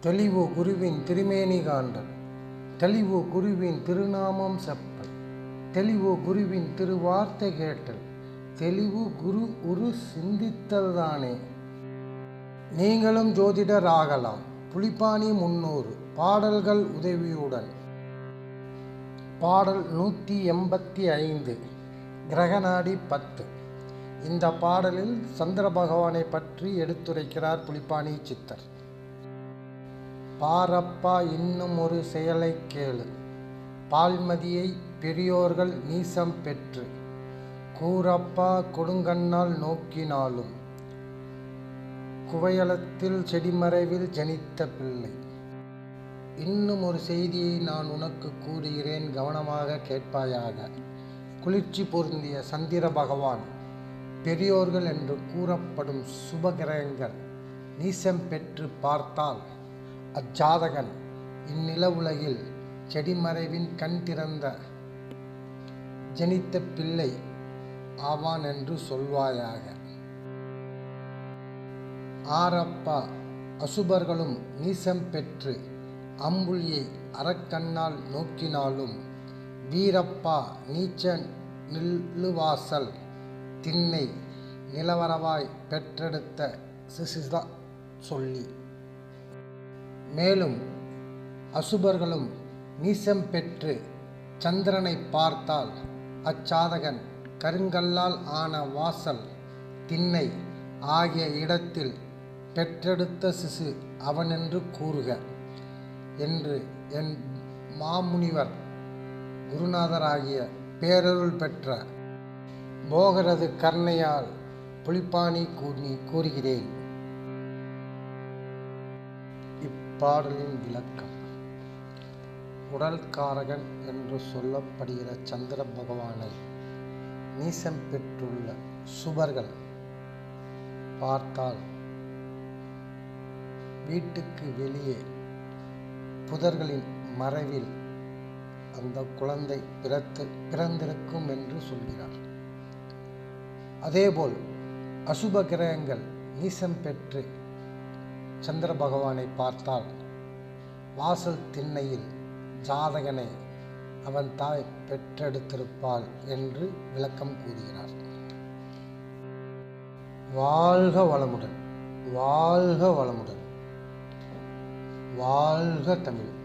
தெளிவு குருவின் திருமேனி காண்டல் தெளிவு குருவின் திருநாமம் செப்பல். தெளிவு குருவின் திருவார்த்தை கேட்டல். தெளிவு குரு உரு சிந்தித்தல் தானே. நீங்களும் ஜோதிடர் ஆகலாம். புலிப்பாணி முன்னூறு. பாடல்கள் உதவியுடன். பாடல் நூற்றி எண்பத்தி ஐந்து. கிரகநாடி பத்து. இந்த பாடலில் சந்திர பகவானை பற்றி எடுத்துரைக்கிறார் புலிப்பாணி சித்தர். பாரப்பா இன்னும் ஒரு செயலை கேளு. பால்மதியை பெரியோர்கள் நீசம் பெற்று கூரப்பா கொடுங்கண்ணால் நோக்கினாலும் குவையலத்தில் செடிமறைவில் ஜனித்த பிள்ளை. இன்னும் ஒரு செய்தியை நான் உனக்கு கூறுகிறேன் கவனமாக கேட்பாயாக. குளிர்ச்சி பொருந்திய சந்திர பகவான் பெரியோர்கள் என்று கூறப்படும் சுபகிரகங்கள் நீசம் பெற்று பார்த்தால் அஜாதகன். இந்நில உலகில் செடிமறைவின் கண் திறந்த ஜனித்த பிள்ளை ஆவான் என்று சொல்வாயாக. ஆரப்பா அசுபர்களும் நீசம் பெற்று அம்புலியை அறக்கண்ணால் நோக்கினாலும் வீரப்பா நீச்ச நில்லுவாசல் திண்ணை நிலவரவாய் பெற்றெடுத்த சிசிதா சொல்லி. மேலும் அசுபர்களும் நீசம் பெற்று சந்திரனை பார்த்தால் அச்சாதகன் கருங்கல்லால் ஆன வாசல் திண்ணை ஆகிய இடத்தில் பெற்றெடுத்த சிசு அவனென்று கூறுக என்று என் மாமுனிவர் குருநாதராகிய பேரருள் பெற்ற போகரது கர்ணையால் புலிப்பாணி கூறி கூறுகிறேன். இப்பாடலின் விளக்கம். உடல்காரகன் என்று சொல்லப்படுகிற சந்திர பகவானை நீசம் பெற்றுள்ள சுபர்கள் பார்த்தால் வீட்டுக்கு வெளியே புதர்களின் மறைவில் அந்த குழந்தை பிறத்து பிறந்திருக்கும் என்று சொல்கிறார். அதேபோல் அசுப கிரகங்கள் நீசம் பெற்று சந்திர பகவானை பார்த்தால் வாசல் திண்ணையில் ஜாதகனை அவன் தாய் பெற்றெடுத்திருப்பாள் என்று விளக்கம் கூறுகிறார். வாழ்க வளமுடன் வாழ்க வளமுடன். வாழ்க தமிழ்.